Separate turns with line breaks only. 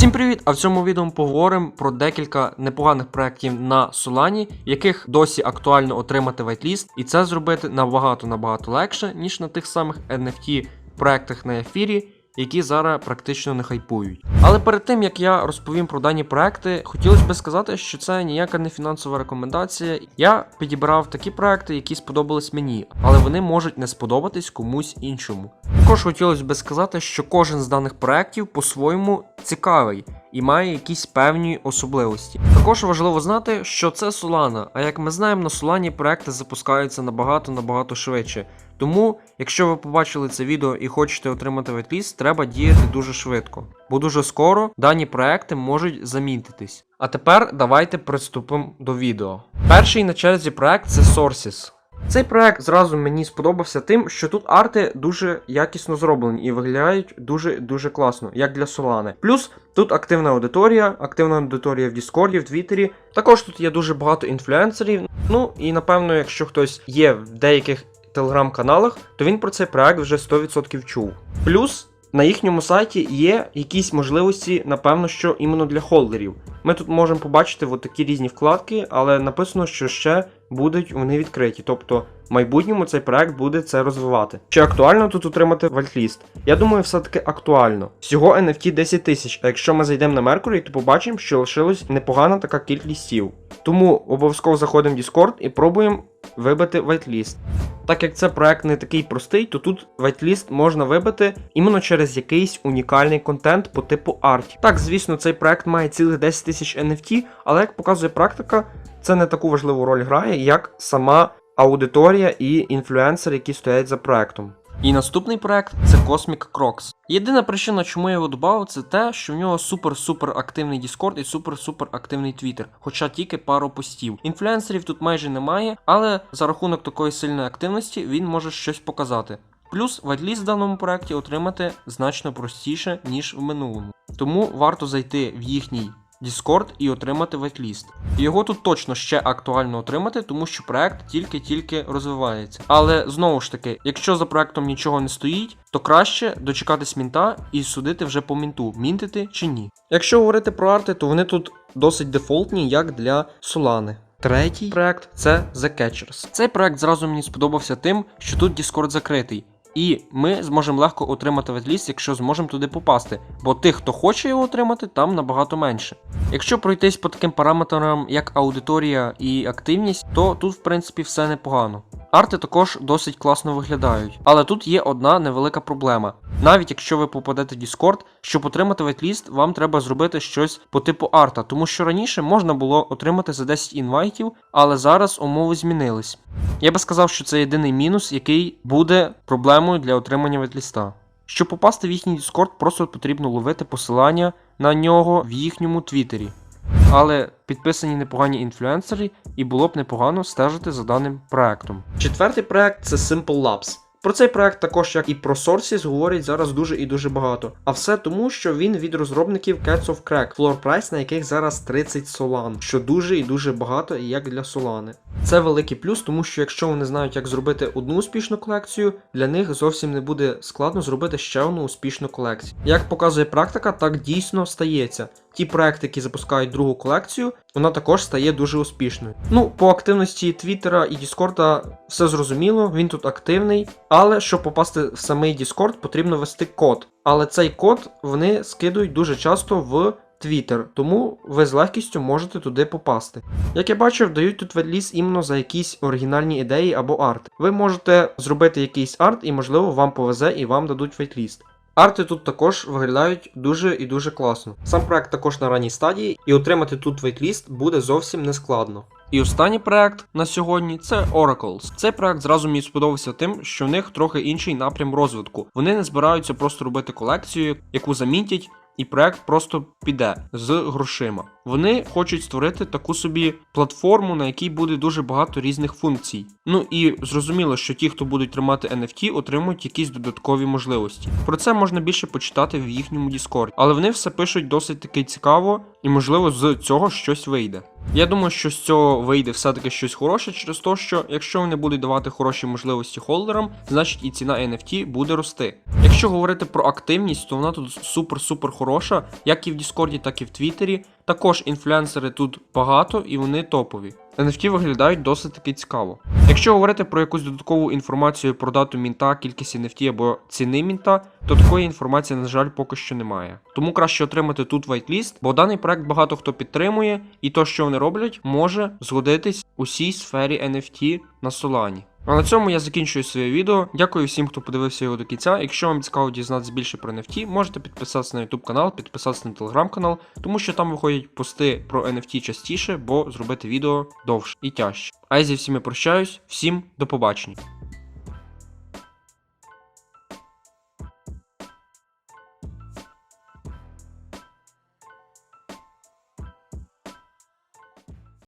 Всім привіт! А в цьому відео ми поговоримо про декілька непоганих проєктів на Solana, яких досі актуально отримати вайтліст, і це зробити набагато набагато легше, ніж на тих самих NFT проектах на ефірі, які зараз практично не хайпують. Але перед тим як я розповім про дані проекти, хотілося б сказати, що це ніяка не фінансова рекомендація. Я підібрав такі проекти, які сподобались мені, але вони можуть не сподобатись комусь іншому. Також хотілося б сказати, що кожен з даних проєктів по-своєму цікавий і має якісь певні особливості. Також важливо знати, що це Solana, а як ми знаємо, на Solana проекти запускаються набагато набагато швидше. Тому, якщо ви побачили це відео і хочете отримати вайтліст, треба діяти дуже швидко, бо дуже скоро дані проекти можуть замітитись. А тепер давайте приступимо до відео. Перший на черзі проект це Sources. Цей проект зразу мені сподобався тим, що тут арти дуже якісно зроблені і виглядають дуже дуже класно, як для Solana. Плюс тут активна аудиторія, активна аудиторія в Діскорді, в Твіттері. Також тут є дуже багато інфлюенсерів. Ну і напевно, якщо хтось є в деяких телеграм-каналах, то він про цей проект вже 100% чув. Плюс. На їхньому сайті є якісь можливості, напевно, що іменно для холдерів. Ми тут можемо побачити от такі різні вкладки, але написано, що ще будуть вони відкриті. Тобто в майбутньому цей проект буде це розвивати. Чи актуально тут отримати вальтліст? Я думаю, все-таки актуально. Всього NFT 10 тисяч, а якщо ми зайдемо на Mercury, то побачимо, що лишилась непогана така кількість сів. Тому обов'язково заходимо в Discord і пробуємо вибити вайтліст. Так як це проект не такий простий, то тут вайтліст можна вибити іменно через якийсь унікальний контент по типу арті. Так, звісно, цей проект має цілих 10 тисяч NFT, але як показує практика, це не таку важливу роль грає, як сама аудиторія і інфлюенсери, які стоять за проектом. І наступний проект це Cosmic Crocs. Єдина причина, чому я його додав, це те, що в нього супер-супер активний Discord і супер-супер активний Twitter, хоча тільки пару постів. Інфлюенсерів тут майже немає, але за рахунок такої сильної активності він може щось показати. Плюс вайтліст в даному проекті отримати значно простіше, ніж в минулому. Тому варто зайти в їхній Discord і отримати вайтліст. Його тут точно ще актуально отримати, тому що проект тільки-тільки розвивається. Але знову ж таки, якщо за проектом нічого не стоїть, то краще дочекатись мінта і судити вже по мінту, мінтити чи ні. Якщо говорити про арти, то вони тут досить дефолтні, як для Solana. Третій проект це The Catchers. Цей проект зразу мені сподобався тим, що тут Discord закритий. І ми зможемо легко отримати ветліст, якщо зможемо туди попасти. Бо тих, хто хоче його отримати, там набагато менше. Якщо пройтись по таким параметрам, як аудиторія і активність, то тут, в принципі, все непогано. Арти також досить класно виглядають, але тут є одна невелика проблема. Навіть якщо ви попадете в Discord, щоб отримати вайтліст, вам треба зробити щось по типу арта, тому що раніше можна було отримати за 10 інвайтів, але зараз умови змінились. Я би сказав, що це єдиний мінус, який буде проблемою для отримання вайтліста. Щоб попасти в їхній Discord, просто потрібно ловити посилання на нього в їхньому твіттері. Але підписані непогані інфлюенсери, і було б непогано стежити за даним проектом. Четвертий проект це Simple Labs. Про цей проект також, як і про Sources, говорять зараз дуже і дуже багато. А все тому, що він від розробників Cats of Crack, флор прайс на яких зараз 30 солан, що дуже і дуже багато, і як для Солани. Це великий плюс, тому що якщо вони знають, як зробити одну успішну колекцію, для них зовсім не буде складно зробити ще одну успішну колекцію. Як показує практика, так дійсно стається. Ті проекти, які запускають другу колекцію, вона також стає дуже успішною. Ну, по активності Твіттера і Діскорда все зрозуміло, він тут активний. Але щоб попасти в самий Discord, потрібно ввести код. Але цей код вони скидують дуже часто в Twitter, тому ви з легкістю можете туди попасти. Як я бачив, дають тут ведліз іменно за якісь оригінальні ідеї або арт. Ви можете зробити якийсь арт, і можливо вам повезе і вам дадуть вейтліст. Арти тут також виглядають дуже і дуже класно. Сам проект також на ранній стадії, і отримати тут вейтліст буде зовсім не складно. І останній проект на сьогодні це Oracles. Цей проект зразу мені сподобався тим, що в них трохи інший напрям розвитку. Вони не збираються просто робити колекцію, яку замітять, і проект просто піде з грошима. Вони хочуть створити таку собі платформу, на якій буде дуже багато різних функцій. Ну і зрозуміло, що ті, хто будуть тримати NFT, отримують якісь додаткові можливості. Про це можна більше почитати в їхньому Discord. Але вони все пишуть досить таки цікаво, і можливо з цього щось вийде. Я думаю, що з цього вийде все-таки щось хороше через те, що якщо вони будуть давати хороші можливості холдерам, значить і ціна NFT буде рости. Якщо говорити про активність, то вона тут супер-супер хороша, як і в Діскорді, так і в Твіттері. Також інфлюенсери тут багато і вони топові. NFT виглядають досить таки цікаво. Якщо говорити про якусь додаткову інформацію про дату мінта, кількість NFT або ціни мінта, то такої інформації, на жаль, поки що немає. Тому краще отримати тут вайтліст, бо даний проект багато хто підтримує, і то, що вони роблять, може згодитись усій сфері NFT на Solana. А на цьому я закінчую своє відео. Дякую всім, хто подивився його до кінця. Якщо вам цікаво дізнатися більше про NFT, можете підписатися на YouTube канал, підписатися на телеграм канал, тому що там виходять пости про NFT частіше, бо зробити відео довше і тяжче. А я зі всіми прощаюсь, всім до побачення.